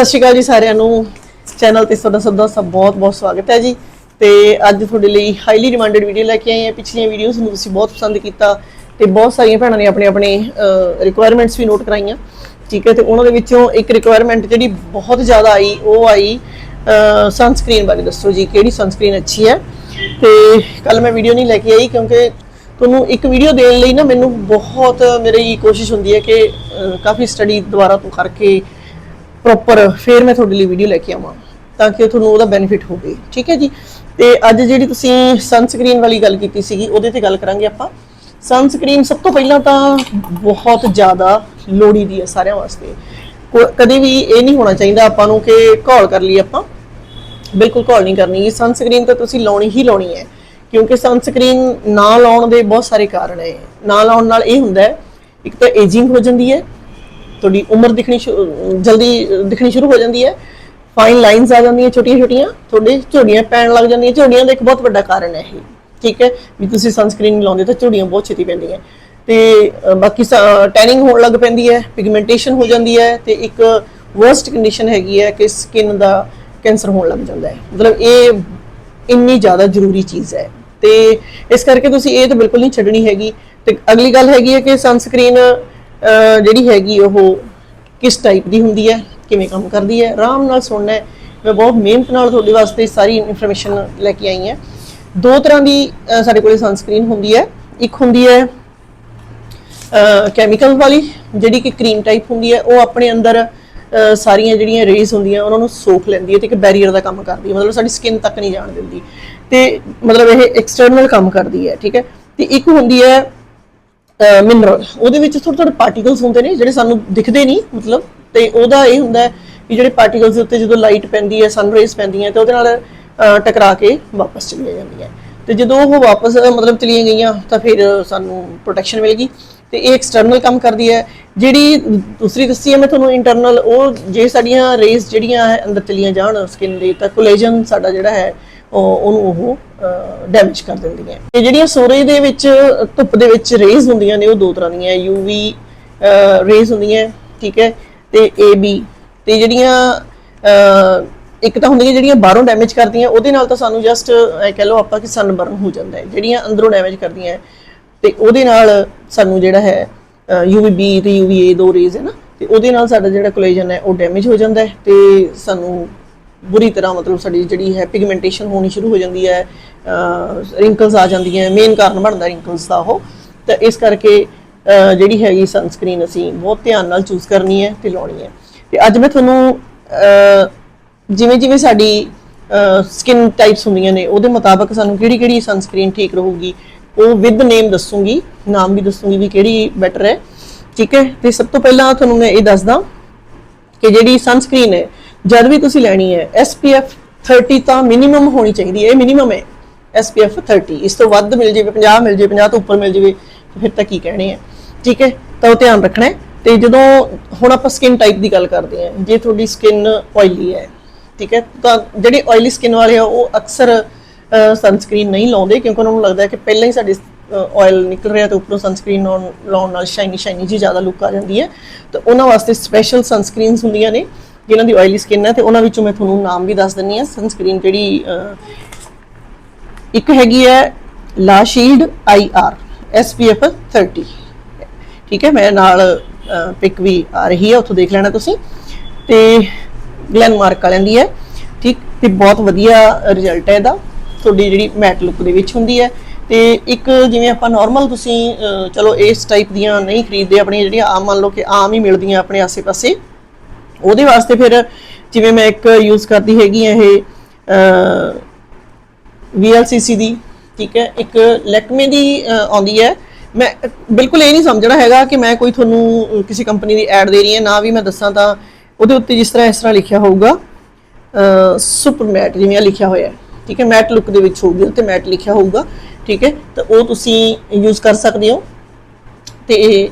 ਸਤਿ ਸ਼੍ਰੀ ਅਕਾਲ ਜੀ ਸਾਰਿਆਂ ਨੂੰ। ਚੈਨਲ ਤੇ ਤੁਹਾਡਾ ਸਭ ਦਾ ਸਭ ਬਹੁਤ ਬਹੁਤ ਸਵਾਗਤ ਹੈ ਜੀ। ਤੇ ਅੱਜ ਤੁਹਾਡੇ ਲਈ ਹਾਈਲੀ ਡਿਮਾਂਡਡ ਵੀਡੀਓ ਲੈ ਕੇ ਆਏ ਹਾਂ। ਪਿਛਲੀਆਂ ਵੀਡੀਓਜ਼ ਨੂੰ ਤੁਸੀਂ ਬਹੁਤ ਪਸੰਦ ਕੀਤਾ ਤੇ ਬਹੁਤ ਸਾਰੀਆਂ ਭੈਣਾਂ ਨੇ ਆਪਣੇ ਆਪਣੇ ਰਿਕੁਆਇਰਮੈਂਟਸ ਵੀ ਨੋਟ ਕਰਾਈਆਂ। ਠੀਕ ਹੈ, ਤੇ ਉਹਨਾਂ ਦੇ ਵਿੱਚੋਂ ਇੱਕ ਰਿਕੁਆਇਰਮੈਂਟ ਜਿਹੜੀ ਬਹੁਤ ਜ਼ਿਆਦਾ ਆਈ, ਉਹ ਆਈ ਸਨਸਕ੍ਰੀਨ ਬਾਰੇ ਦੱਸੋ ਜੀ, ਕਿਹੜੀ ਸਨਸਕ੍ਰੀਨ ਅੱਛੀ ਹੈ? ਤੇ ਕੱਲ ਮੈਂ ਵੀਡੀਓ ਨਹੀਂ ਲੈ ਕੇ ਆਈ ਕਿਉਂਕਿ ਤੁਹਾਨੂੰ ਇੱਕ ਵੀਡੀਓ ਦੇਣ ਲਈ ਨਾ ਮੈਨੂੰ ਬਹੁਤ ਮੇਰੀ ਕੋਸ਼ਿਸ਼ ਹੁੰਦੀ ਹੈ ਕਿ ਕਾਫੀ ਸਟੱਡੀ ਦੁਬਾਰਾ ਤੋਂ ਕਰਕੇ ਪ੍ਰੋਪਰ ਫਿਰ ਮੈਂ ਤੁਹਾਡੇ ਲਈ ਵੀਡੀਓ ਲੈ ਕੇ ਆਵਾਂ, ਤਾਂ ਕਿ ਤੁਹਾਨੂੰ ਉਹਦਾ ਬੈਨੀਫਿਟ ਹੋਵੇ। ਠੀਕ ਹੈ ਜੀ? ਤੇ ਅੱਜ ਜਿਹੜੀ ਤੁਸੀਂ ਸਨਸਕ੍ਰੀਨ ਵਾਲੀ ਗੱਲ ਕੀਤੀ ਸੀਗੀ, ਉਹਦੇ ਤੇ ਗੱਲ ਕਰਾਂਗੇ ਆਪਾਂ। ਸਨਸਕ੍ਰੀਨ ਸਭ ਤੋਂ ਪਹਿਲਾਂ ਤਾਂ ਬਹੁਤ ਜ਼ਿਆਦਾ ਲੋੜੀ ਦੀ ਹੈ ਸਾਰਿਆਂ ਵਾਸਤੇ। ਕਦੇ ਵੀ ਇਹ ਨਹੀਂ ਹੋਣਾ ਚਾਹੀਦਾ ਆਪਾਂ ਨੂੰ ਕਿ ਘੋਲ ਕਰ ਲਈ ਆਪਾਂ। ਬਿਲਕੁਲ ਘੋਲ ਨਹੀਂ ਕਰਨੀ। ਇਹ ਸਨਸਕ੍ਰੀਨ ਤਾਂ ਤੁਸੀਂ ਲਾਉਣੀ ਹੀ ਲਾਉਣੀ ਹੈ, ਕਿਉਂਕਿ ਸਨਸਕ੍ਰੀਨ ਨਾ ਲਾਉਣ ਦੇ ਬਹੁਤ ਸਾਰੇ ਕਾਰਨ ਹੈ। ਨਾ ਲਾਉਣ ਨਾਲ ਇਹ ਹੁੰਦਾ ਹੈ, ਇੱਕ ਤਾਂ ਏਜਿੰਗ ਹੋ ਜਾਂਦੀ ਹੈ ਤੁਹਾਡੀ ਉਮਰ ਦਿਖਣੀ ਸ਼ੁ- ਜਲਦੀ ਦਿਖਣੀ ਸ਼ੁਰੂ ਹੋ ਜਾਂਦੀ ਹੈ। ਫਾਈਨ ਲਾਈਨਸ ਆ ਜਾਂਦੀਆਂ ਛੋਟੀਆਂ ਛੋਟੀਆਂ ਤੁਹਾਡੇ ਝੋੜੀਆਂ ਪੈਣ ਲੱਗ ਜਾਂਦੀਆਂ। ਝੋੜੀਆਂ ਦਾ ਇੱਕ ਬਹੁਤ ਵੱਡਾ ਕਾਰਨ ਹੈ ਇਹ ਠੀਕ ਹੈ? ਵੀ ਤੁਸੀਂ ਸਨਸਕ੍ਰੀਨ ਲਾਉਂਦੇ ਤਾਂ ਝੋੜੀਆਂ ਬਹੁਤ ਛੇਤੀ ਪੈਂਦੀਆਂ। ਤੇ ਅ, ਬਾਕੀ ਟੈਨਿੰਗ ਹੋਣ ਲੱਗ ਪੈਂਦੀ ਹੈ ਪਿਗਮੈਂਟੇਸ਼ਨ ਹੋ ਜਾਂਦੀ ਹੈ ਤੇ ਇੱਕ ਵਰਸਟ ਕੰਡੀਸ਼ਨ ਹੈਗੀ ਹੈ ਕਿ ਸਕਿਨ ਦਾ ਕੈਂਸਰ ਹੋਣ ਲੱਗ ਜਾਂਦਾ ਹੈ। ਮਤਲਬ ਇਹ ਇੰਨੀ ਜ਼ਿਆਦਾ ਜ਼ਰੂਰੀ ਚੀਜ਼ ਹੈ। ਤੇ ਇਸ ਕਰਕੇ ਤੁਸੀਂ ਇਹ ਤਾਂ ਬਿਲਕੁਲ ਨਹੀਂ ਛੱਡਣੀ ਹੈਗੀ। ਤੇ ਅਗਲੀ ਗੱਲ ਹੈਗੀ ਹੈ ਕਿ ਸਨਸਕ੍ਰੀਨ ਜਿਹੜੀ ਹੈਗੀ ਉਹ ਕਿਸ ਟਾਈਪ ਦੀ ਹੁੰਦੀ ਹੈ, ਕਿਵੇਂ ਕੰਮ ਕਰਦੀ ਹੈ, ਆਰਾਮ ਨਾਲ ਸੁਣਨਾ ਹੈ। ਮੈਂ ਬਹੁਤ ਮਿਹਨਤ ਨਾਲ ਤੁਹਾਡੇ ਵਾਸਤੇ ਸਾਰੀ ਇਨਫੋਰਮੇਸ਼ਨ ਲੈ ਕੇ ਆਈ ਹਾਂ। ਦੋ ਤਰ੍ਹਾਂ ਦੀ ਸਾਡੇ ਕੋਲੇ ਸਨਸਕ੍ਰੀਨ ਹੁੰਦੀ ਹੈ। ਇੱਕ ਹੁੰਦੀ ਹੈ ਕੈਮੀਕਲ ਵਾਲੀ, ਜਿਹੜੀ ਕਿ ਕਰੀਮ ਟਾਈਪ ਹੁੰਦੀ ਹੈ। ਉਹ ਆਪਣੇ ਅੰਦਰ ਸਾਰੀਆਂ ਜਿਹੜੀਆਂ ਰੇਜ਼ ਹੁੰਦੀਆਂ, ਉਹਨਾਂ ਨੂੰ ਸੋਖ ਲੈਂਦੀ ਹੈ ਤੇ ਇੱਕ ਬੈਰੀਅਰ ਦਾ ਕੰਮ ਕਰਦੀ ਹੈ। ਮਤਲਬ ਸਾਡੀ ਸਕਿਨ ਤੱਕ ਨਹੀਂ ਜਾਣ ਦਿੰਦੀ। ਤੇ ਮਤਲਬ ਇਹ ਐਕਸਟਰਨਲ ਕੰਮ ਕਰਦੀ ਹੈ, ਠੀਕ ਹੈ। ਤੇ ਇੱਕ ਹੁੰਦੀ ਹੈ ਮਿਨਰਲ ਉਹਦੇ ਵਿੱਚ ਥੋੜੇ ਥੋੜੇ ਪਾਰਟੀਕਲਸ ਹੁੰਦੇ ਨੇ ਜਿਹੜੇ ਸਾਨੂੰ ਦਿਖਦੇ ਨਹੀਂ, ਮਤਲਬ। ਤੇ ਉਹਦਾ ਇਹ ਹੁੰਦਾ ਹੈ ਵੀ ਜਿਹੜੇ ਪਾਰਟੀਕਲਸ ਦੇ ਉੱਤੇ ਜਦੋਂ ਲਾਈਟ ਪੈਂਦੀ ਹੈ ਸਨ ਰੇਜ਼ ਪੈਂਦੀਆਂ ਤੇ ਉਹਦੇ ਨਾਲ ਟਕਰਾ ਕੇ ਵਾਪਸ ਚਲੀਆਂ ਜਾਂਦੀਆਂ ਤੇ ਜਦੋਂ ਉਹ ਵਾਪਸ ਮਤਲਬ ਚਲੀਆਂ ਗਈਆਂ, ਤਾਂ ਫਿਰ ਸਾਨੂੰ ਪ੍ਰੋਟੈਕਸ਼ਨ ਮਿਲੇਗੀ। ਤੇ ਇਹ ਐਕਸਟਰਨਲ ਕੰਮ ਕਰਦੀ ਹੈ। ਜਿਹੜੀ ਦੂਸਰੀ ਦੱਸੀ ਹੈ ਮੈਂ ਤੁਹਾਨੂੰ ਇੰਟਰਨਲ ਉਹ ਜੇ ਸਾਡੀਆਂ ਰੇਜ਼ ਜਿਹੜੀਆਂ ਹੈ, ਅੰਦਰ ਚਲੀਆਂ ਜਾਣ ਸਕਿਨ ਦੇ, ਤਾਂ ਕੋਲੇਜਨ ਸਾਡਾ ਜਿਹੜਾ ਹੈ ਉਹਨੂੰ ਉਹ ਡੈਮੇਜ ਕਰ ਦਿੰਦੀਆਂ ਤੇ ਜਿਹੜੀਆਂ ਸੂਰਜ ਦੇ ਵਿੱਚ ਧੁੱਪ ਦੇ ਵਿੱਚ ਰੇਜ਼ ਹੁੰਦੀਆਂ ਨੇ ਉਹ ਦੋ ਤਰ੍ਹਾਂ ਦੀਆਂ ਯੂਵੀ ਰੇਜ਼ ਹੁੰਦੀਆਂ ਠੀਕ ਹੈ? ਤੇ ਏਬੀ ਤੇ ਜਿਹੜੀਆਂ ਇੱਕ ਤਾਂ ਹੁੰਦੀਆਂ ਜਿਹੜੀਆਂ ਬਾਹਰੋਂ ਡੈਮੇਜ ਕਰਦੀਆਂ ਉਹਦੇ ਨਾਲ ਤਾਂ ਸਾਨੂੰ ਜਸਟ ਕਹਿ ਲਓ ਆਪਾਂ ਕਿ ਸਨ ਬਰਨ ਹੋ ਜਾਂਦਾ ਹੈ। ਜਿਹੜੀਆਂ ਅੰਦਰੋਂ ਡੈਮੇਜ ਕਰਦੀਆਂ ਹੈ, ਤੇ ਉਹਦੇ ਨਾਲ ਸਾਨੂੰ ਜਿਹੜਾ ਹੈ ਯੂਵੀਬੀ ਤੇ ਯੂਵੀਏ ਦੋ ਰੇਜ਼ ਹੈ ਨਾ ਤੇ ਉਹਦੇ ਨਾਲ ਸਾਡਾ ਜਿਹੜਾ ਕੋਲੇਜਨ ਹੈ ਉਹ ਡੈਮੇਜ ਹੋ ਜਾਂਦਾ ਹੈ ਤੇ ਸਾਨੂੰ ਬੁਰੀ ਤਰ੍ਹਾਂ ਮਤਲਬ ਸਾਡੀ ਜਿਹੜੀ ਹੈ ਪਿਗਮੈਂਟੇਸ਼ਨ ਹੋਣੀ ਸ਼ੁਰੂ ਹੋ ਜਾਂਦੀ ਹੈ ਰਿੰਕਲਸ ਆ ਜਾਂਦੀਆਂ ਮੇਨ ਕਾਰਨ ਬਣਦਾ ਰਿੰਕਲਸ ਦਾ ਉਹ। ਤਾਂ ਇਸ ਕਰਕੇ ਜਿਹੜੀ ਹੈਗੀ ਸਨਸਕ੍ਰੀਨ ਅਸੀਂ ਬਹੁਤ ਧਿਆਨ ਨਾਲ ਚੂਜ਼ ਕਰਨੀ ਹੈ ਤੇ ਲਾਉਣੀ ਹੈ। ਤੇ ਅੱਜ ਮੈਂ ਤੁਹਾਨੂੰ ਜਿਵੇਂ ਜਿਵੇਂ ਸਾਡੀ ਸਕਿਨ ਟਾਈਪਸ ਹੁੰਦੀਆਂ ਨੇ, ਉਹਦੇ ਮੁਤਾਬਕ ਸਾਨੂੰ ਕਿਹੜੀ ਕਿਹੜੀ ਸਨਸਕ੍ਰੀਨ ਠੀਕ ਰਹੂਗੀ, ਉਹ ਵਿਦ ਨੇਮ ਦੱਸੂਗੀ, ਨਾਮ ਵੀ ਦੱਸੂਗੀ ਵੀ ਕਿਹੜੀ ਬੈਟਰ ਹੈ। ਠੀਕ ਹੈ? ਤੇ ਸਭ ਤੋਂ ਪਹਿਲਾਂ ਤੁਹਾਨੂੰ ਮੈਂ ਇਹ ਦੱਸਦਾ ਕਿ ਜਿਹੜੀ ਸਨਸਕ੍ਰੀਨ ਹੈ ਜਦ ਵੀ ਤੁਸੀਂ ਲੈਣੀ ਹੈ SPF 30 ਤਾਂ ਮਿਨੀਮਮ ਹੋਣੀ ਚਾਹੀਦੀ ਹੈ, ਇਹ ਮਿਨੀਮਮ ਹੈ। SPF 30 ਇਸ ਤੋਂ ਵੱਧ ਮਿਲ ਜਾਵੇ 50 ਮਿਲ ਜਾਵੇ 50 ਤੋਂ ਉੱਪਰ ਮਿਲ ਜਾਵੇ, ਫਿਰ ਤਾਂ ਕੀ ਕਹਿਣੇ ਆ। ਠੀਕ ਹੈ, ਤਾਂ ਉਹ ਧਿਆਨ ਰੱਖਣਾ ਹੈ। ਤੇ ਜਦੋਂ ਹੁਣ ਆਪਾਂ ਸਕਿਨ ਟਾਈਪ ਦੀ ਗੱਲ ਕਰਦੇ ਹਾਂ, ਜੇ ਤੁਹਾਡੀ ਸਕਿਨ ਆਇਲੀ ਹੈ, ਠੀਕ ਹੈ, ਤਾਂ ਜਿਹੜੇ ਆਇਲੀ ਸਕਿਨ ਵਾਲੇ ਆ, ਉਹ ਅਕਸਰ ਸਨਸਕ੍ਰੀਨ ਨਹੀਂ ਲਾਉਂਦੇ, ਕਿਉਂਕਿ ਉਹਨਾਂ ਨੂੰ ਲੱਗਦਾ ਹੈ ਕਿ ਪਹਿਲਾਂ ਹੀ ਸਾਡੇ ਆਇਲ ਨਿਕਲ ਰਿਹਾ ਤੇ ਉੱਪਰੋਂ ਸਨਸਕ੍ਰੀਨ ਲਾਉਣ ਨਾਲ ਸ਼ਾਈਨੀ ਸ਼ਾਈਨੀ ਜੀ ਜ਼ਿਆਦਾ ਲੁੱਕ ਆ ਜਾਂਦੀ ਹੈ। ਤਾਂ ਉਹਨਾਂ ਵਾਸਤੇ ਸਪੈਸ਼ਲ ਸਨਸਕ੍ਰੀਨਸ ਹੁੰਦੀਆਂ ਨੇ। ਜਿਨ੍ਹਾਂ ਦੀ ਆਇਲੀ ਸਕਿਨ ਹੈ, ਤੇ ਉਹਨਾਂ ਵਿੱਚੋਂ ਮੈਂ ਤੁਹਾਨੂੰ ਨਾਮ ਵੀ ਦੱਸ ਦਿੰਨੀ ਆ ਸਨਸਕ੍ਰੀਨ ਜਿਹੜੀ ਇੱਕ ਹੈਗੀ ਹੈ La shield I R SPF 30 ਠੀਕ ਹੈ, ਮੈਂ ਨਾਲ ਪਿਕ ਵੀ ਆ ਰਹੀ ਹੈ, ਉੱਥੋਂ ਦੇਖ ਲੈਣਾ ਤੁਸੀਂ। ਤੇ ਗਲੈਨ ਮਾਰਕ ਵਾਲਿਆਂ ਦੀ ਹੈ, ਠੀਕ? ਤੇ ਬਹੁਤ ਵਧੀਆ ਰਿਜ਼ਲਟ ਹੈ ਇਹਦਾ। ਤੁਹਾਡੀ ਜਿਹੜੀ ਮੈਟ ਲੁੱਕ ਦੇ ਵਿੱਚ ਹੁੰਦੀ ਹੈ। ਤੇ ਇੱਕ ਜਿਵੇਂ ਆਪਾਂ ਨਾਰਮਲ ਤੁਸੀਂ ਚਲੋ ਇਸ ਟਾਈਪ ਦੀਆਂ ਨਹੀਂ ਖਰੀਦਦੇ, ਆਪਣੀਆਂ ਜਿਹੜੀਆਂ ਆਮ, ਮੰਨ ਲਓ ਕਿ ਆਮ ਹੀ ਮਿਲਦੀਆਂ ਆਪਣੇ ਆਸੇ-ਪਾਸੇ। ਉਹਦੇ ਵਾਸਤੇ ਫਿਰ ਜਿਵੇਂ ਮੈਂ ਇੱਕ ਯੂਜ਼ ਕਰਦੀ ਹੈਗੀ ਆ ਇਹ VLCC ਦੀ, ਠੀਕ ਹੈ, ਇੱਕ ਲੈਕਮੇ ਦੀ ਆਉਂਦੀ ਹੈ। ਮੈਂ, ਬਿਲਕੁਲ ਇਹ ਨਹੀਂ ਸਮਝਣਾ ਹੈਗਾ ਕਿ ਮੈਂ ਕੋਈ ਤੁਹਾਨੂੰ ਕਿਸੇ ਕੰਪਨੀ ਦੀ ਐਡ ਦੇ ਰਹੀ ਹਾਂ, ਨਾ ਵੀ ਮੈਂ ਦੱਸਾਂ ਤਾਂ ਉਹਦੇ ਉੱਤੇ ਜਿਸ ਤਰ੍ਹਾਂ ਇਸ ਤਰ੍ਹਾਂ ਲਿਖਿਆ ਹੋਊਗਾ ਸੁਪਰ ਮੈਟ ਜਿਵੇਂ ਲਿਖਿਆ ਹੋਇਆ ਹੈ, ਠੀਕ ਹੈ ਮੈਟ ਲੁੱਕ ਦੇ ਵਿੱਚ ਹੋਊਗੀ ਉੱਤੇ ਮੈਟ ਲਿਖਿਆ ਹੋਊਗਾ, ਠੀਕ ਹੈ, ਤਾਂ ਉਹ ਤੁਸੀਂ ਯੂਜ਼ ਕਰ ਸਕਦੇ ਹੋ। ਤੇ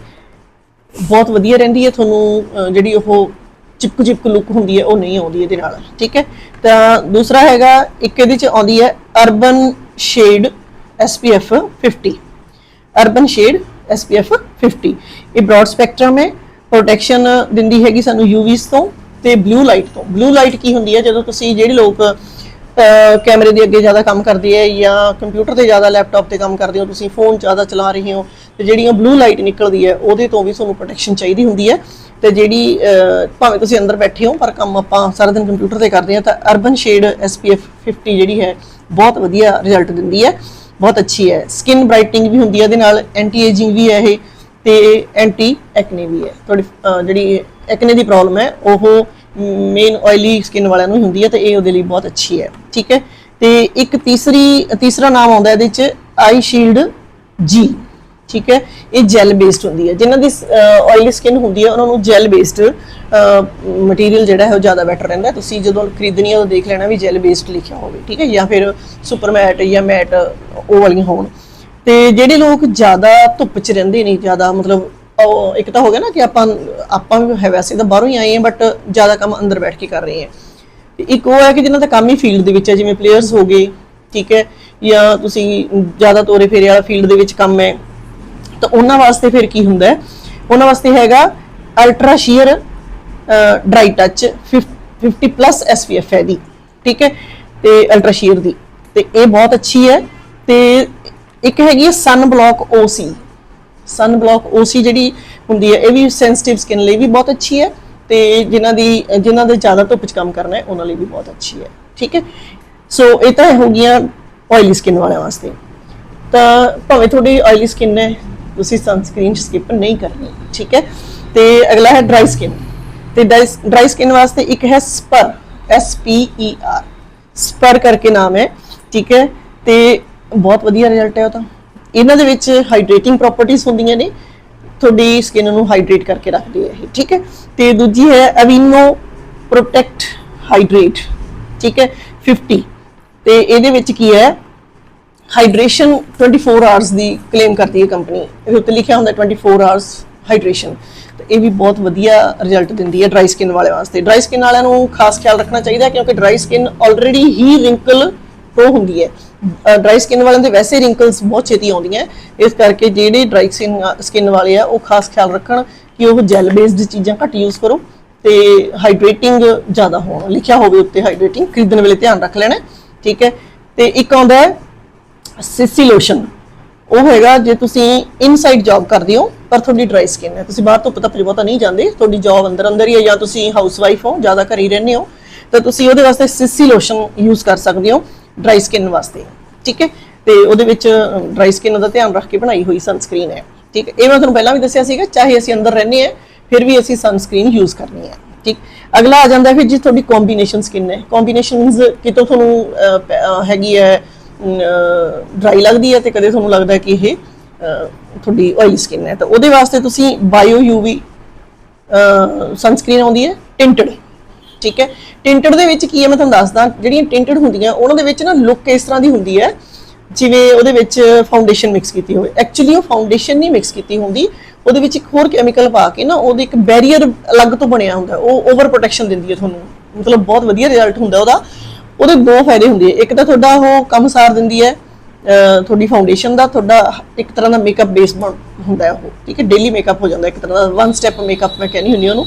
ਬਹੁਤ ਵਧੀਆ ਰਹਿੰਦੀ ਹੈ ਤੁਹਾਨੂੰ ਜਿਹੜੀ ਉਹ ਚਿਪਕ ਚਿਪਕ ਲੁੱਕ ਹੁੰਦੀ ਹੈ, ਉਹ ਨਹੀਂ ਆਉਂਦੀ ਇਹਦੇ ਨਾਲ। ਠੀਕ ਹੈ? ਤਾਂ ਦੂਸਰਾ ਹੈਗਾ, ਇੱਕ ਇਹਦੇ ਚ ਆਉਂਦੀ ਹੈ urban shade SPF 50 urban shade SPF 50 ਇਹ ਬ੍ਰੌਡ ਸਪੈਕਟਰਮ ਹੈ ਪ੍ਰੋਟੈਕਸ਼ਨ ਦਿੰਦੀ ਹੈਗੀ ਸਾਨੂੰ UVs ਤੋਂ ਤੇ ਬਲੂ ਲਾਈਟ ਤੋਂ। ਬਲੂ ਲਾਈਟ ਕੀ ਹੁੰਦੀ ਹੈ? ਜਦੋਂ ਤੁਸੀਂ ਜਿਹੜੇ ਲੋਕ ਕੈਮਰੇ ਦੇ ਅੱਗੇ ਜ਼ਿਆਦਾ ਕੰਮ ਕਰਦੀ ਹੈ ਜਾਂ ਕੰਪਿਊਟਰ ਤੇ ਜ਼ਿਆਦਾ ਲੈਪਟਾਪ ਤੇ ਕੰਮ ਕਰਦੇ ਹੋ, ਤੁਸੀਂ ਫੋਨ ਜ਼ਿਆਦਾ ਚਲਾ ਰਹੇ ਹੋ, ਤੇ ਜਿਹੜੀਆਂ ਬਲੂ ਲਾਈਟ ਨਿਕਲਦੀ ਹੈ, ਉਹਦੇ ਤੋਂ ਵੀ ਤੁਹਾਨੂੰ ਪ੍ਰੋਟੈਕਸ਼ਨ ਚਾਹੀਦੀ ਹੁੰਦੀ ਹੈ। ਤੇ ਜਿਹੜੀ ਭਾਵੇਂ ਤੁਸੀਂ ਅੰਦਰ ਬੈਠੇ ਹੋ, ਪਰ ਕੰਮ ਆਪਾਂ ਸਾਰਾ ਦਿਨ ਕੰਪਿਊਟਰ ਤੇ ਕਰਦੇ ਹਾਂ, ਤਾਂ ਅਰਬਨ ਸ਼ੇਡ SPF 50 ਜਿਹੜੀ ਹੈ, ਬਹੁਤ ਵਧੀਆ ਰਿਜ਼ਲਟ ਦਿੰਦੀ ਹੈ, ਬਹੁਤ ਅੱਛੀ ਹੈ। ਸਕਿਨ ਬ੍ਰਾਈਟਨਿੰਗ ਵੀ ਹੁੰਦੀ ਹੈ, ਇਹਦੇ ਨਾਲ ਐਂਟੀ ਏਜਿੰਗ ਵੀ ਹੈ ਇਹ, ਤੇ ਐਂਟੀ ਐਕਨੇ ਵੀ ਹੈ। ਤੁਹਾਡੀ ਜਿਹੜੀ ਐਕਨੇ ਦੀ ਪ੍ਰੋਬਲਮ ਹੈ, ਉਹ ਮੇਨ ਆਇਲੀ ਸਕਿਨ ਵਾਲਿਆਂ ਨੂੰ ਹੁੰਦੀ ਹੈ ਤੇ ਇਹ ਉਹਦੇ ਲਈ ਬਹੁਤ ਅੱਛੀ ਹੈ। ਠੀਕ ਹੈ? ਤੇ ਇੱਕ ਤੀਸਰੀ, ਤੀਸਰਾ ਨਾਮ ਆਉਂਦਾ ਇਹਦੇ ਚ ਆਈ ਸ਼ੀਲਡ ਜੀ ਠੀਕ ਹੈ? ਇਹ ਜੈਲ ਬੇਸਡ ਹੁੰਦੀ ਹੈ। ਜਿਨ੍ਹਾਂ ਦੀ ਆਇਲੀ ਸਕਿਨ ਹੁੰਦੀ ਹੈ, ਉਹਨਾਂ ਨੂੰ ਜੈਲ ਬੇਸਡ ਮਟੀਰੀਅਲ ਜਿਹੜਾ ਹੈ ਉਹ ਜ਼ਿਆਦਾ ਬੈਟਰ ਰਹਿੰਦਾ ਤੁਸੀਂ ਜਦੋਂ ਖਰੀਦਣੀ ਹੈ, ਉਦੋਂ ਦੇਖ ਲੈਣਾ ਵੀ ਜੈਲ ਬੇਸਡ ਲਿਖਿਆ ਹੋਵੇ। ਠੀਕ ਹੈ? ਜਾਂ ਫਿਰ ਸੁਪਰ ਮੈਟ ਜਾਂ ਮੈਟ ਉਹ ਵਾਲੀਆਂ ਹੋਣ। ਤੇ ਜਿਹੜੇ ਲੋਕ ਜ਼ਿਆਦਾ ਧੁੱਪ 'ਚ ਰਹਿੰਦੇ ਨੇ, ਜ਼ਿਆਦਾ ਮਤਲਬ ਉਹ ਇੱਕ ਤਾਂ ਹੋ ਗਿਆ ਨਾ ਕਿ ਆਪਾਂ ਆਪਾਂ ਵੀ ਹੈ ਵੈਸੇ ਤਾਂ ਬਾਹਰੋਂ ਹੀ ਆਏ ਹਾਂ ਬਟ ਜ਼ਿਆਦਾ ਕੰਮ ਅੰਦਰ ਬੈਠ ਕੇ ਕਰ ਰਹੇ ਹਾਂ। ਤੇ ਇੱਕ ਉਹ ਹੈ ਕਿ ਜਿਨ੍ਹਾਂ ਦਾ ਕੰਮ ਹੀ ਫੀਲਡ ਦੇ ਵਿੱਚ ਹੈ, ਜਿਵੇਂ ਪਲੇਅਰਸ ਹੋ ਗਏ, ਠੀਕ ਹੈ, ਜਾਂ ਤੁਸੀਂ ਜ਼ਿਆਦਾ ਤੋਰੇ ਫੇਰੇ ਵਾਲਾ ਫੀਲਡ ਦੇ ਵਿੱਚ ਕੰਮ ਹੈ, ਤਾਂ ਉਹਨਾਂ ਵਾਸਤੇ ਫਿਰ ਕੀ ਹੁੰਦਾ ਹੈ? ਉਹਨਾਂ ਵਾਸਤੇ ਹੈਗਾ ultra sheer dry touch 50 plus SPF ਹੈ ਦੀ ਠੀਕ ਹੈ, ਤੇ ਅਲਟਰਾ ਸ਼ੀਅਰ ਦੀ। ਤੇ ਇਹ ਬਹੁਤ ਅੱਛੀ ਹੈ, ਤੇ ਇੱਕ ਹੈਗੀ ਹੈ sunblock O C sunblock O C ਜਿਹੜੀ ਹੁੰਦੀ ਹੈ, ਇਹ ਵੀ ਸੈਂਸਿਟਿਵ ਸਕਿਨ ਲਈ ਵੀ ਬਹੁਤ ਅੱਛੀ ਹੈ ਤੇ ਜਿਨ੍ਹਾਂ ਦੀ, ਜਿਨ੍ਹਾਂ ਦੇ ਜ਼ਿਆਦਾ ਧੁੱਪ 'ਚ ਕੰਮ ਕਰਨਾ ਹੈ, ਉਹਨਾਂ ਲਈ ਵੀ ਬਹੁਤ ਅੱਛੀ ਹੈ, ਠੀਕ ਹੈ? ਸੋ ਇਹ ਤਾਂ ਹੋ ਗਈਆਂ ਆਇਲੀ ਸਕਿਨ ਵਾਲਿਆਂ ਵਾਸਤੇ। ਤਾਂ ਭਾਵੇਂ ਤੁਹਾਡੀ ਆਇਲੀ ਸਕਿਨ ਹੈ ਤੁਸੀਂ ਸਨਸਕ੍ਰੀਨ ਸਕਿਪ ਨਹੀਂ ਕਰਨੀ, ਠੀਕ ਹੈ? ਤੇ ਅਗਲਾ ਹੈ ਡਰਾਈ ਸਕਿਨ ਤੇ ਡਰਾਈ ਸਕਿਨ ਵਾਸਤੇ ਇੱਕ ਹੈ Sper S P E R Sper ਕਰਕੇ ਨਾਮ ਹੈ, ਠੀਕ ਹੈ? ਤੇ ਬਹੁਤ ਵਧੀਆ ਰਿਜ਼ਲਟ ਹੈ ਉਹ ਤਾਂ। ਇਹਨਾਂ ਦੇ ਵਿੱਚ ਹਾਈਡਰੇਟਿੰਗ ਪ੍ਰੋਪਰਟੀਆਂ ਹੁੰਦੀਆਂ ਨੇ, ਤੁਹਾਡੀ ਸਕਿਨ ਨੂੰ ਹਾਈਡਰੇਟ ਕਰਕੇ ਰੱਖਦੀ ਹੈ ਇਹ, ਠੀਕ ਹੈ? ਤੇ ਦੂਜੀ ਹੈ ਅਵੀਨੋ ਪ੍ਰੋਟੈਕਟ ਹਾਈਡਰੇਟ ਠੀਕ ਹੈ? 50 ਤੇ ਇਹਦੇ ਵਿੱਚ ਕੀ ਹੈ? ਹਾਈਡਰੇਸ਼ਨ 24 ਆਵਰਸ ਦੀ ਕਲੇਮ ਕਰਦੀ ਹੈ ਕੰਪਨੀ ਇਹਦੇ ਉੱਤੇ ਲਿਖਿਆ ਹੁੰਦਾ 24 ਆਵਰਸ ਹਾਈਡਰੇਸ਼ਨ ਤੇ ਇਹ ਵੀ ਬਹੁਤ ਵਧੀਆ ਰਿਜ਼ਲਟ ਦਿੰਦੀ ਹੈ ਡਰਾਈ ਸਕਿਨ ਵਾਲੇ ਵਾਸਤੇ। ਡਰਾਈ ਸਕਿਨ ਵਾਲਿਆਂ ਨੂੰ ਖਾਸ ਖਿਆਲ ਰੱਖਣਾ ਚਾਹੀਦਾ ਕਿਉਂਕਿ ਡਰਾਈ ਸਕਿਨ ਆਲਰੇਡੀ ਹੀ ਰਿੰਕਲ ਪ੍ਰੋ ਹੁੰਦੀ ਹੈ। ਡਰਾਈ ਸਕਿਨ ਵਾਲਿਆਂ ਦੇ ਵੈਸੇ ਰਿੰਕਲਸ ਬਹੁਤ ਛੇਤੀ ਆਉਂਦੀਆਂ। ਇਸ ਕਰਕੇ ਜਿਹੜੇ ਡਰਾਈ ਸਕਿਨ ਵਾਲੇ ਆ, ਉਹ ਖਾਸ ਖਿਆਲ ਰੱਖਣ ਕਿ ਉਹ ਜੈਲ ਬੇਸਡ ਚੀਜ਼ਾਂ ਘੱਟ ਯੂਜ਼ ਕਰੋ ਤੇ ਹਾਈਡਰੇਟਿੰਗ ਜ਼ਿਆਦਾ ਹੋਣ। ਲਿਖਿਆ ਹੋਵੇ ਉੱਤੇ ਹਾਈਡਰੇਟਿੰਗ ਖਰੀਦਣ ਵੇਲੇ ਧਿਆਨ ਰੱਖ ਲੈਣਾ, ਠੀਕ ਹੈ? ਤੇ ਇੱਕ ਆਉਂਦਾ ਹੈ ਸਿਸੀ ਲੋਸ਼ਨ ਉਹ ਹੈਗਾ ਜੇ ਤੁਸੀਂ ਇਨਸਾਈਡ ਜੌਬ ਕਰਦੇ ਹੋ, ਪਰ ਤੁਹਾਡੀ ਡਰਾਈ ਸਕਿਨ ਹੈ। ਤੁਸੀਂ ਬਾਹਰ ਧੁੱਪ ਤੱਪ ਬਹੁਤਾ ਨਹੀਂ ਜਾਂਦੇ। ਤੁਹਾਡੀ ਜੌਬ ਅੰਦਰ ਅੰਦਰ ਹੀ ਹੈ ਜਾਂ ਤੁਸੀਂ ਹਾਊਸ ਵਾਈਫ ਹੋ, ਜ਼ਿਆਦਾ ਘਰ ਹੀ ਰਹਿੰਦੇ ਹੋ, ਤਾਂ ਤੁਸੀਂ ਉਹਦੇ ਵਾਸਤੇ ਸਿਸੀ ਲੋਸ਼ਨ ਯੂਜ਼ ਕਰ ਸਕਦੇ ਹੋ। ਡਰਾਈ ਸਕਿਨ ਵਾਸਤੇ, ਠੀਕ ਹੈ? ਤੇ ਉਹਦੇ ਵਿੱਚ ਡਰਾਈ ਸਕਿਨ ਦਾ ਧਿਆਨ ਰੱਖ ਕੇ ਬਣਾਈ ਹੋਈ ਸਨਸਕ੍ਰੀਨ ਹੈ, ਠੀਕ ਹੈ? ਇਹ ਮੈਂ ਤੁਹਾਨੂੰ ਪਹਿਲਾਂ ਵੀ ਦੱਸਿਆ ਸੀਗਾ, ਚਾਹੇ ਅਸੀਂ ਅੰਦਰ ਰਹਿੰਦੇ ਆ ਫਿਰ ਵੀ ਅਸੀਂ ਸਨਸਕ੍ਰੀਨ ਯੂਜ਼ ਕਰਨੀ ਹੈ, ਠੀਕ? ਅਗਲਾ ਆ ਜਾਂਦਾ ਫਿਰ ਜੀ ਤੁਹਾਡੀ ਕੰਬੀਨੇਸ਼ਨ ਸਕਿਨ ਹੈ। ਕੰਬੀਨੇਸ਼ਨਸ ਕਿਤੋਂ ਤੁਹਾਨੂੰ ਹੈਗੀ ਹੈ ਡਰਾਈ ਲੱਗਦੀ ਹੈ ਤੇ ਕਦੇ ਤੁਹਾਨੂੰ ਲੱਗਦਾ ਕਿ ਇਹ ਤੁਹਾਡੀ ਆਇਲੀ ਸਕਿਨ ਹੈ। ਤਾਂ ਉਹਦੇ ਵਾਸਤੇ ਤੁਸੀਂ ਬਾਇਓ ਯੂਵੀ ਸਨਸਕ੍ਰੀਨ ਆਉਂਦੀ ਹੈ ਟਿੰਟਡ ਠੀਕ ਹੈ? ਟਿੰਟਡ ਦੇ ਵਿੱਚ ਕੀ ਹੈ? ਮੈਂ ਤੁਹਾਨੂੰ ਦੱਸਦਾ, ਜਿਹੜੀਆਂ ਟਿੰਟਡ ਹੁੰਦੀਆਂ, ਉਹਨਾਂ ਦੇ ਵਿੱਚ ਨਾ ਲੁੱਕ ਇਸ ਤਰ੍ਹਾਂ ਦੀ ਹੁੰਦੀ ਹੈ, ਜਿਵੇਂ ਉਹਦੇ ਵਿੱਚ ਫਾਊਂਡੇਸ਼ਨ ਮਿਕਸ ਕੀਤੀ ਹੋਵੇ। ਐਕਚੁਅਲੀ ਉਹ ਫਾਊਂਡੇਸ਼ਨ ਨਹੀਂ ਮਿਕਸ ਕੀਤੀ ਹੁੰਦੀ। ਉਹਦੇ ਵਿੱਚ ਇੱਕ ਹੋਰ ਕੈਮੀਕਲ ਪਾ ਕੇ ਨਾ, ਉਹਦੇ ਇੱਕ ਬੈਰੀਅਰ ਅਲੱਗ ਤੋਂ ਬਣਿਆ ਹੁੰਦਾ ਉਹ ਓਵਰ ਪ੍ਰੋਟੈਕਸ਼ਨ ਦਿੰਦੀ ਹੈ ਤੁਹਾਨੂੰ। ਮਤਲਬ ਬਹੁਤ ਵਧੀਆ ਰਿਜ਼ਲਟ ਹੁੰਦਾ ਉਹਦਾ। ਉਹਦੇ ਦੋ ਫਾਇਦੇ ਹੁੰਦੇ ਇੱਕ ਤਾਂ ਤੁਹਾਡਾ ਉਹ ਕੰਮ ਸਾਰ ਦਿੰਦੀ ਹੈ ਤੁਹਾਡੀ ਫਾਊਂਡੇਸ਼ਨ ਦਾ, ਤੁਹਾਡਾ ਇੱਕ ਤਰ੍ਹਾਂ ਦਾ ਮੇਕਅਪ ਬੇਸ ਬਣ, ਹੁੰਦਾ ਹੈ ਉਹ। ਠੀਕ ਹੈ? ਡੇਲੀ ਮੇਕਅਪ ਹੋ ਜਾਂਦਾ ਇੱਕ ਤਰ੍ਹਾਂ ਦਾ। ਵਨ ਸਟੈਪ ਮੇਕਅਪ ਮੈਂ ਕਹਿੰਦੀ ਹੁੰਦੀ ਉਹਨੂੰ।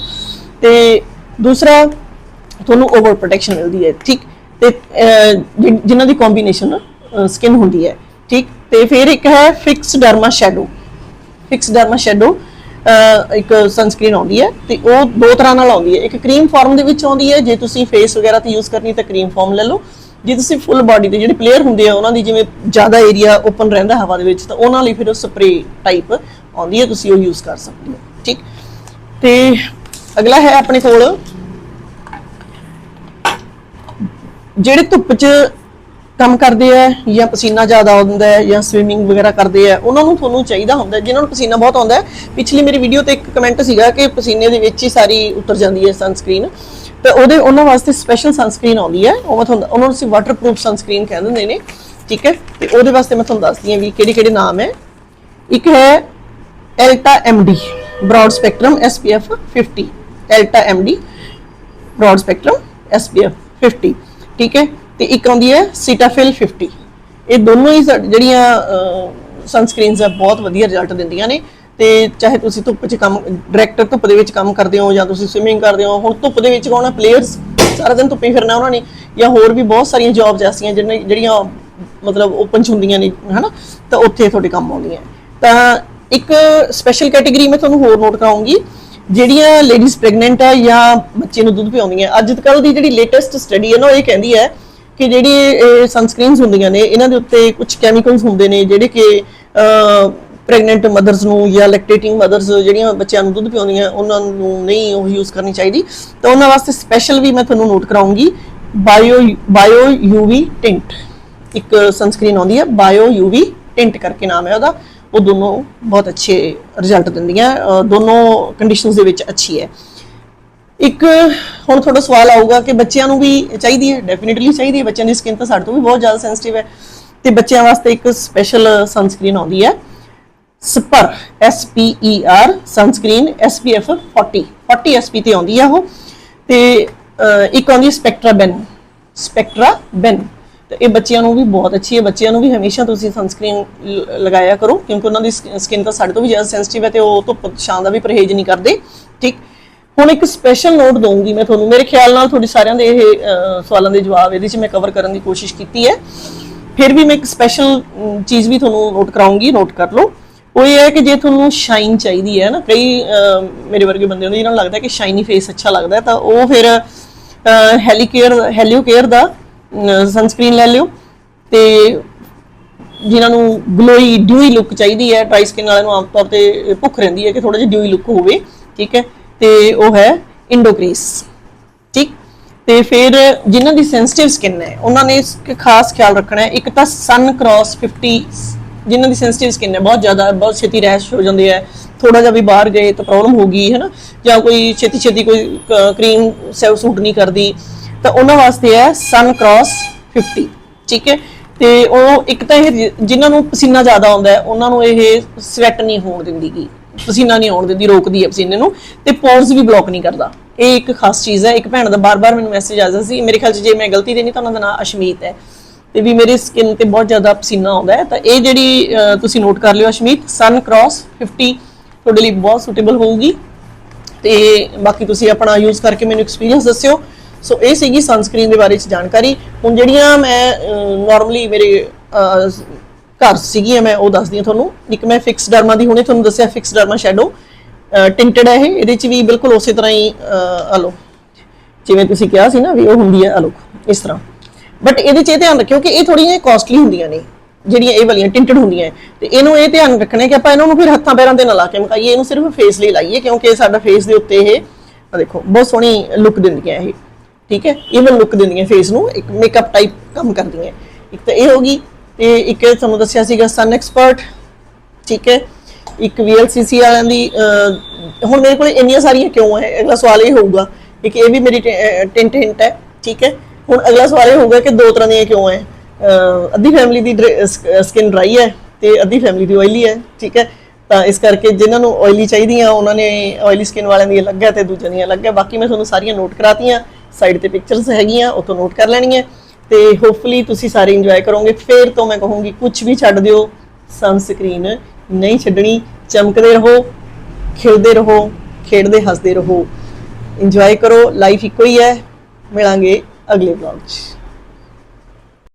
ਤੇ ਦੂਸਰਾ ਤੁਹਾਨੂੰ ਓਵਰ ਪ੍ਰੋਟੈਕਸ਼ਨ ਮਿਲਦੀ ਹੈ, ਠੀਕ? ਤੇ ਜਿ- ਜਿਨ੍ਹਾਂ ਦੀ ਕੰਬੀਨੇਸ਼ਨ ਸਕਿਨ ਹੁੰਦੀ ਹੈ, ਠੀਕ? ਤੇ ਫਿਰ ਇੱਕ ਹੈ fix derma shadow fix derma shadow ਇੱਕ ਸਨਸਕ੍ਰੀਨ ਆਉਂਦੀ ਹੈ ਤੇ ਉਹ ਦੋ ਤਰ੍ਹਾਂ ਨਾਲ ਆਉਂਦੀ ਹੈ। ਇੱਕ ਕਰੀਮ ਫਾਰਮ ਦੇ ਵਿੱਚ ਆਉਂਦੀ ਹੈ, ਜੇ ਤੁਸੀਂ ਫੇਸ ਵਗੈਰਾ ਤੇ ਯੂਜ਼ ਕਰਨੀ ਤਾਂ ਕਰੀਮ ਫਾਰਮ ਲੈ ਲਓ। ਜੇ ਤੁਸੀਂ ਫੁੱਲ ਬਾਡੀ ਤੇ ਜਿਹੜੇ ਪਲੇਅਰ ਹੁੰਦੇ ਆ, ਉਹਨਾਂ ਦੀ ਜਿਵੇਂ ਜ਼ਿਆਦਾ ਏਰੀਆ ਓਪਨ ਰਹਿੰਦਾ ਹਵਾ ਦੇ ਵਿੱਚ, ਤਾਂ ਉਹਨਾਂ ਲਈ ਫਿਰ ਉਹ ਸਪਰੇ ਟਾਈਪ ਆਉਂਦੀ ਹੈ, ਤੁਸੀਂ ਉਹ ਯੂਜ਼ ਕਰ ਸਕਦੇ ਹੋ, ਠੀਕ? ਤੇ ਅਗਲਾ ਹੈ ਆਪਣੇ ਕੋਲ ਜਿਹੜੇ ਧੁੱਪ 'ਚ ਕੰਮ ਕਰਦੇ ਆ ਜਾਂ ਪਸੀਨਾ ਜ਼ਿਆਦਾ ਆਉਂਦਾ ਹੈ ਜਾਂ ਸਵਿਮਿੰਗ ਵਗੈਰਾ ਕਰਦੇ ਆ ਉਹਨਾਂ ਨੂੰ ਤੁਹਾਨੂੰ ਚਾਹੀਦਾ ਹੁੰਦਾ ਹੈ, ਜਿਨ੍ਹਾਂ ਨੂੰ ਪਸੀਨਾ ਬਹੁਤ ਆਉਂਦਾ ਹੈ। ਪਿਛਲੀ ਮੇਰੀ ਵੀਡੀਓ ਤੇ ਇੱਕ ਕਮੈਂਟ ਸੀਗਾ ਕਿ ਪਸੀਨੇ ਦੇ ਵਿੱਚ ਹੀ ਸਾਰੀ ਉਤਰ ਜਾਂਦੀ ਹੈ ਸਨਸਕ੍ਰੀਨ ਤੇ ਉਹਦੇ ਉਹਨਾਂ ਵਾਸਤੇ ਸਪੈਸ਼ਲ ਸਨਸਕ੍ਰੀਨ ਆਉਂਦੀ ਹੈ। ਉਹ ਮੈਂ ਤੁਹਾਨੂੰ ਉਹਨਾਂ ਨੂੰ ਅਸੀਂ ਵਾਟਰਪ੍ਰੂਫ ਸਨਸਕ੍ਰੀਨ ਕਹਿ ਦਿੰਦੇ ਨੇ ਠੀਕ ਹੈ? ਤੇ ਉਹਦੇ ਵਾਸਤੇ ਮੈਂ ਤੁਹਾਨੂੰ ਦੱਸਦੀ ਹਾਂ ਵੀ ਕਿਹੜੇ ਕਿਹੜੇ ਨਾਮ ਹੈ। ਇੱਕ ਹੈ Elta MD broad spectrum SPF 50 Elta MD broad spectrum SPF 50 ਠੀਕ ਹੈ? ਤੇ ਇੱਕ ਆਉਂਦੀ ਹੈ ਸੀਟਾਫਿਲ 50 ਇਹ ਦੋਨੋਂ ਹੀ ਸਾਡ- ਜਿਹੜੀਆਂ ਸਨਸਕ੍ਰੀਨਸ ਆ, ਬਹੁਤ ਵਧੀਆ ਰਿਜ਼ਲਟ ਦਿੰਦੀਆਂ ਨੇ। ਤੇ ਚਾਹੇ ਤੁਸੀਂ ਧੁੱਪ 'ਚ ਕੰਮ ਡਾਇਰੈਕਟਰ ਧੁੱਪ ਦੇ ਵਿੱਚ ਕੰਮ ਕਰਦੇ ਹੋ ਜਾਂ ਤੁਸੀਂ ਸਵਿਮਿੰਗ ਕਰਦੇ ਹੋ, ਹੁਣ ਧੁੱਪ ਦੇ ਵਿੱਚ ਕੌਣ ਪਲੇਅਰਸ ਸਾਰਾ ਦਿਨ ਧੁੱਪੇ ਫਿਰਨਾ ਉਹਨਾਂ ਨੇ। ਜਾਂ ਹੋਰ ਵੀ ਬਹੁਤ ਸਾਰੀਆਂ ਜੌਬਸ ਐਸੀਆਂ ਜਿਹੜੀਆਂ ਜਿਹੜੀਆਂ, ਮਤਲਬ ਓਪਨ 'ਚ ਹੁੰਦੀਆਂ ਨੇ, ਹਨਾ? ਤਾਂ ਉੱਥੇ ਤੁਹਾਡੇ ਕੰਮ ਆਉਂਦੀਆਂ। ਤਾਂ ਇੱਕ ਸਪੈਸ਼ਲ ਕੈਟਾਗਰੀ ਮੈਂ ਤੁਹਾਨੂੰ ਹੋਰ ਨੋਟ ਕਰਾਉਂਗੀ। ਜਿਹੜੀਆਂ ਲੇਡੀਜ਼ ਪ੍ਰੈਗਨੈਂਟ ਆ ਜਾਂ ਬੱਚੇ ਨੂੰ ਦੁੱਧ ਪਿਆਉਂਦੀਆਂ, ਅੱਜ ਕੱਲ੍ਹ ਦੀ ਜਿਹੜੀ ਲੇਟੈਸਟ ਸਟੱਡੀ ਹੈ ਨਾ, ਉਹ ਇਹ ਕਹਿੰਦੀ ਹੈ ਕਿ ਜਿਹੜੀ ਸਨਸਕ੍ਰੀਨਸ ਹੁੰਦੀਆਂ ਨੇ, ਇਹਨਾਂ ਦੇ ਉੱਤੇ ਕੁਝ ਕੈਮੀਕਲਸ ਹੁੰਦੇ ਨੇ, ਜਿਹੜੇ ਕਿ ਪ੍ਰੈਗਨੈਂਟ ਮਦਰਸ ਨੂੰ ਜਾਂ ਲੈਕਟੇਟਿੰਗ ਮਦਰਸ ਜਿਹੜੀਆਂ ਬੱਚਿਆਂ ਨੂੰ ਦੁੱਧ ਪਿਆਉਂਦੀਆਂ, ਉਹਨਾਂ ਨੂੰ ਨਹੀਂ ਉਹ ਯੂਜ਼ ਕਰਨੀ ਚਾਹੀਦੀ। ਤਾਂ ਉਹਨਾਂ ਵਾਸਤੇ ਸਪੈਸ਼ਲ ਵੀ ਮੈਂ ਤੁਹਾਨੂੰ ਨੋਟ ਕਰਾਉਂਗੀ। ਬਾਇਓ ਬਾਇਓ ਯੂਵੀ ਟਿੰਟ ਇੱਕ ਸਨਸਕ੍ਰੀਨ ਆਉਂਦੀ ਹੈ ਬਾਇਓ ਯੂਵੀ ਟਿੰਟ ਕਰਕੇ ਨਾਮ ਹੈ ਉਹਦਾ। ਉਹ ਦੋਨੋਂ ਬਹੁਤ ਅੱਛੇ ਰਿਜ਼ਲਟ ਦਿੰਦੀਆਂ ਦੋਨੋਂ ਕੰਡੀਸ਼ਨਸ ਦੇ ਵਿੱਚ ਅੱਛੀ ਹੈ। ਇੱਕ, ਹੁਣ ਤੁਹਾਡਾ ਸਵਾਲ ਆਊਗਾ ਕਿ ਬੱਚਿਆਂ ਨੂੰ ਵੀ ਚਾਹੀਦੀ ਹੈ ਡੈਫੀਨਿਟਲੀ ਚਾਹੀਦੀ ਹੈ, ਬੱਚਿਆਂ ਦੀ ਸਕਿਨ ਤਾਂ ਸਾਡੇ ਤੋਂ ਵੀ ਬਹੁਤ ਜ਼ਿਆਦਾ ਸੈਂਸਿਟਿਵ ਹੈ। ਤੇ ਬੱਚਿਆਂ ਵਾਸਤੇ ਇੱਕ ਸਪੈਸ਼ਲ ਸਨਸਕ੍ਰੀਨ ਆਉਂਦੀ ਹੈ। Sper S P E R sunscreen SPF 40 40 SP ਤੇ ਆਉਂਦੀ ਆ ਉਹ। ਤੇ ਇੱਕ ਆਉਂਦੀ ਹੈ ਸਪੈਕਟਰਾ ਬੈਨ ਸਪੈਕਟਰਾ ਬੈਨ ਤੇ ਇਹ ਬੱਚਿਆਂ ਨੂੰ ਵੀ ਬਹੁਤ ਅੱਛੀ ਹੈ। ਬੱਚਿਆਂ ਨੂੰ ਵੀ ਹਮੇਸ਼ਾ ਤੁਸੀਂ ਸਨਸਕ੍ਰੀਨ ਲਗਾਇਆ ਕਰੋ, ਕਿਉਂਕਿ ਉਹਨਾਂ ਦੀ ਸਕਿਨ ਤਾਂ ਸਾਡੇ ਤੋਂ ਵੀ ਜ਼ਿਆਦਾ ਸੈਂਸਿਟਿਵ ਹੈ ਤੇ ਉਹ ਤੋਂ ਛਾਂ ਦਾ ਵੀ ਪਰਹੇਜ਼ ਨਹੀਂ ਕਰਦੇ। ਠੀਕ? ਹੁਣ ਇੱਕ ਸਪੈਸ਼ਲ ਨੋਟ ਦਊਂਗੀ ਮੈਂ ਤੁਹਾਨੂੰ। ਮੇਰੇ ਖਿਆਲ ਨਾਲ ਤੁਹਾਡੇ ਸਾਰਿਆਂ ਦੇ ਇਹ ਸਵਾਲਾਂ ਦੇ ਜਵਾਬ ਇਹਦੇ 'ਚ ਮੈਂ ਕਵਰ ਕਰਨ ਦੀ ਕੋਸ਼ਿਸ਼ ਕੀਤੀ ਹੈ। ਫਿਰ ਵੀ ਮੈਂ ਇੱਕ ਸਪੈਸ਼ਲ ਚੀਜ਼ ਵੀ ਤੁਹਾਨੂੰ ਨੋਟ ਕਰਾਉਂਗੀ। ਨੋਟ ਕਰ ਲਓ। ਉਹ ਇਹ ਹੈ ਕਿ ਜੇ ਤੁਹਾਨੂੰ ਸ਼ਾਈਨ ਚਾਹੀਦੀ ਹੈ ਨਾ, ਕਈ ਮੇਰੇ ਵਰਗੇ ਬੰਦੇ ਹੁੰਦੇ ਜਿਹਨਾਂ ਨੂੰ ਲੱਗਦਾ ਕਿ ਸ਼ਾਈਨੀ ਫੇਸ ਅੱਛਾ ਲੱਗਦਾ ਤਾਂ ਉਹ ਫਿਰ ਹੈਲੀਕੇਅਰ ਹੈਲੀਓਕੇਅਰ ਦਾ ਸਨਸਕ੍ਰੀਨ ਲੈ ਲਿਓ ਤੇ ਜਿਨ੍ਹਾਂ ਨੂੰ ਗਲੋਈ ਡਿਊਈ ਲੁੱਕ ਚਾਹੀਦੀ ਹੈ ਡਰਾਈ ਸਕਿਨ ਵਾਲਿਆਂ ਨੂੰ ਆਮ ਤੌਰ ਤੇ ਭੁੱਖ ਰਹਿੰਦੀ ਹੈ ਕਿ ਥੋੜਾ ਜਿਹਾ ਡਿਊਈ ਲੁੱਕ ਹੋਵੇ, ਠੀਕ ਹੈ? ਤੇ ਉਹ ਹੈ ਇੰਡੋਗ੍ਰੀਸ ਠੀਕ? ਤੇ ਫਿਰ ਜਿਨ੍ਹਾਂ ਦੀ ਸੈਂਸਿਟਿਵ ਸਕਿਨ ਹੈ, ਉਹਨਾਂ ਨੇ ਖਾਸ ਖਿਆਲ ਰੱਖਣਾ ਹੈ, ਇੱਕ ਤਾਂ ਸਨ ਕ੍ਰਾਸ 50 ਜਿਨ੍ਹਾਂ ਦੀ ਸੈਂਸਿਟਿਵ ਸਕਿਨ ਹੈ, ਬਹੁਤ ਜ਼ਿਆਦਾ, ਬਹੁਤ ਛੇਤੀ ਰੈਸ਼ ਹੋ ਜਾਂਦੇ ਹੈ ਥੋੜਾ ਜਿਹਾ ਵੀ ਬਾਹਰ ਗਏ ਤਾਂ ਪ੍ਰੋਬਲਮ ਹੋ ਗਈ, ਹੈ ਨਾ? ਜਾਂ ਕੋਈ ਛੇਤੀ ਛੇਤੀ ਕੋਈ ਕਰੀਮ ਸੈਵ ਸੂਟ ਨਹੀਂ ਕਰਦੀ ਤਾਂ ਉਹਨਾਂ ਵਾਸਤੇ ਹੈ ਸਨ ਕ੍ਰਾਸ 50 ਠੀਕ ਹੈ? ਤੇ ਉਹ ਇੱਕ ਤਾਂ ਇਹ ਜਿ- ਜਿਨ੍ਹਾਂ ਨੂੰ ਪਸੀਨਾ ਜ਼ਿਆਦਾ ਆਉਂਦਾ ਹੈ, ਉਹਨਾਂ ਨੂੰ ਇਹ ਸਵੈਟ ਨਹੀਂ ਹੋਣ ਦਿੰਦੀਗੀ। ਪਸੀਨਾ ਨਹੀਂ ਆਉਣ ਦਿੰਦੀ, ਰੋਕਦੀ ਹੈ ਪਸੀਨੇ ਨੂੰ ਤੇ ਪੋਰਸ ਵੀ ਬਲੌਕ ਨਹੀਂ ਕਰਦਾ। ਇਹ ਇੱਕ ਖਾਸ ਚੀਜ਼ ਹੈ, ਇੱਕ ਭੈਣ ਦਾ ਬਾਰ-ਬਾਰ ਮੈਨੂੰ ਮੈਸੇਜ ਆ ਜਾਂਦਾ ਸੀ, ਮੇਰੇ ਖਿਆਲ 'ਚ ਜੇ ਮੈਂ ਗਲਤੀ ਦੇ ਨਹੀਂ ਤਾਂ ਉਹਨਾਂ ਦਾ ਨਾਮ ਅਸ਼ਮੀਤ ਹੈ। ਤੇ ਵੀ ਮੇਰੀ ਸਕਿਨ ਤੇ ਬਹੁਤ ਜ਼ਿਆਦਾ ਪਸੀਨਾ ਆਉਂਦਾ ਹੈ, ਤਾਂ ਇਹ ਜਿਹੜੀ ਤੁਸੀਂ ਨੋਟ ਕਰ ਲਿਓ ਅਸ਼ਮੀਤ ਸਨ ਕ੍ਰਾਸ 50 ਤੁਹਾਡੇ ਲਈ ਬਹੁਤ ਸੂਟੇਬਲ ਹੋਊਗੀ। ਤੇ ਬਾਕੀ ਤੁਸੀਂ ਆਪਣਾ ਯੂਜ਼ ਕਰਕੇ ਮੈਨੂੰ ਐਕਸਪੀਰੀਅੰਸ ਦੱਸਿਓ। ਸੋ ਇਹ ਸੀਗੀ ਸਨਸਕ੍ਰੀਨ ਦੇ ਬਾਰੇ ਚ ਜਾਣਕਾਰੀ। ਹੁਣ ਜਿਹੜੀਆਂ ਮੈਂ ਨਾਰਮਲੀ ਮੇਰੇ ਘਰ ਸੀਗੀਆਂ, ਮੈਂ ਉਹ ਦੱਸਦੀ ਹਾਂ ਤੁਹਾਨੂੰ। ਇੱਕ ਮੈਂ ਫਿਕਸ ਡਰਮਾ ਦੀ, ਹੁਣੇ ਤੁਹਾਨੂੰ ਦੱਸਿਆ ਫਿਕਸ ਡਰਮਾ ਸ਼ੈਡੋ ਟਿੰਟਡ ਹੈ ਇਹ। ਇਹਦੇ ਚ ਵੀ ਬਿਲਕੁਲ ਉਸੇ ਤਰ੍ਹਾਂ ਹੀ ਆਲੋ ਜਿਵੇਂ ਤੁਸੀਂ ਕਿਹਾ ਸੀ ਨਾ ਵੀ ਉਹ ਹੁੰਦੀ ਹੈ ਆਲੋ ਇਸ ਤਰ੍ਹਾਂ। ਬਟ ਇਹਦੇ ਚ ਇਹ ਧਿਆਨ ਰੱਖਿਓ ਕਿ ਇਹ ਥੋੜੀਆਂ ਕਾਸਟਲੀ ਹੁੰਦੀਆਂ ਨੇ, ਜਿਹੜੀਆਂ ਇਹ ਵਾਲੀਆਂ ਟਿੰਟਡ ਹੁੰਦੀਆਂ। ਹੈ। ਤੇ ਇਹਨੂੰ ਇਹ ਧਿਆਨ ਰੱਖਣਾ ਕਿ ਆਪਾਂ ਇਹਨਾਂ ਨੂੰ ਫਿਰ ਹੱਥਾਂ ਪੈਰਾਂ ਤੇ ਨਾ ਲਾ ਕੇ ਮਕਾਈਏ। ਇਹਨੂੰ ਸਿਰਫ ਫੇਸ ਲਈ ਲਾਈਏ, ਕਿਉਂਕਿ ਸਾਡਾ ਫੇਸ ਦੇ ਉੱਤੇ ਇਹ ਆ ਦੇਖੋ, ਬਹੁਤ ਸੋਹਣੀ ਲੁੱਕ ਦਿੰਦੀਆਂ ਇਹ। ਠੀਕ ਹੈ? ਇਵਨ ਲੁੱਕ ਦਿੰਦੀਆਂ ਫੇਸ ਨੂੰ, ਇੱਕ ਮੇਕਅਪ ਟਾਈਪ ਕੰਮ ਕਰਦੀਆਂ। ਇੱਕ ਤਾਂ ਇਹ ਹੋਗੀ ਤੇ ਇੱਕ ਤੁਹਾਨੂੰ ਦੱਸਿਆ ਸੀਗਾ ਸਨ ਐਕਸਪਰਟ ਠੀਕ ਹੈ? ਇੱਕ VLCC ਵਾਲਿਆਂ ਦੀ ਹੁਣ ਮੇਰੇ ਕੋਲ ਇੰਨੀਆਂ ਸਾਰੀਆਂ ਕਿਉਂ ਹੈ? ਅਗਲਾ ਸਵਾਲ ਇਹ ਹੋਊਗਾ ਇੱਕ ਇਹ ਵੀ ਮੇਰੀ ਟਿੰਟ ਹਿੰਟ ਹੈ, ਠੀਕ ਹੈ? ਹੁਣ ਅਗਲਾ ਸਵਾਲ ਇਹ ਹੋਊਗਾ ਕਿ ਦੋ ਤਰ੍ਹਾਂ ਦੀਆਂ ਕਿਉਂ ਹੈ? ਅੱਧੀ ਫੈਮਿਲੀ ਦੀ ਸਕਿਨ ਡਰਾਈ ਹੈ ਤੇ ਅੱਧੀ ਫੈਮਿਲੀ ਦੀ ਆਇਲੀ ਹੈ, ਠੀਕ ਹੈ? ਤਾਂ ਇਸ ਕਰਕੇ ਜਿਨ੍ਹਾਂ ਨੂੰ ਆਇਲੀ ਚਾਹੀਦੀਆਂ, ਉਹਨਾਂ ਨੇ ਆਇਲੀ ਸਕਿਨ ਵਾਲਿਆਂ ਦੀ ਅਲੱਗ ਹੈ ਤੇ ਦੂਜਿਆਂ ਦੀ ਅਲੱਗ ਹੈ। ਬਾਕੀ ਮੈਂ ਤੁਹਾਨੂੰ ਸਾਰੀਆਂ ਨੋਟ ਕਰਾਤੀਆਂ। ਸਾਈਡ ਤੇ ਪਿਕਚਰਸ ਹੈਗੀਆਂ, ਉਹ ਤੋਂ ਨੋਟ ਕਰ ਲੈਣੀਆਂ। ਤੇ ਹੋਪਫੁਲੀ ਤੁਸੀਂ ਸਾਰੇ ਇੰਜੋਏ ਕਰੋਗੇ। ਫੇਰ ਤੋਂ ਮੈਂ ਕਹੂੰਗੀ ਕੁਝ ਵੀ ਛੱਡ ਦਿਓ ਸਨਸਕ੍ਰੀਨ ਨਹੀਂ ਛੱਡਣੀ। ਚਮਕਦੇ ਰਹੋ, ਖਿਲਦੇ ਰਹੋ, ਖੇਡਦੇ, ਹੱਸਦੇ ਰਹੋ। ਇੰਜੋਏ ਕਰੋ ਲਾਈਫ ਇੱਕੋ ਹੀ ਹੈ। ਮਿਲਾਂਗੇ ਅਗਲੇ ਵਲੌਗ 'ਚ।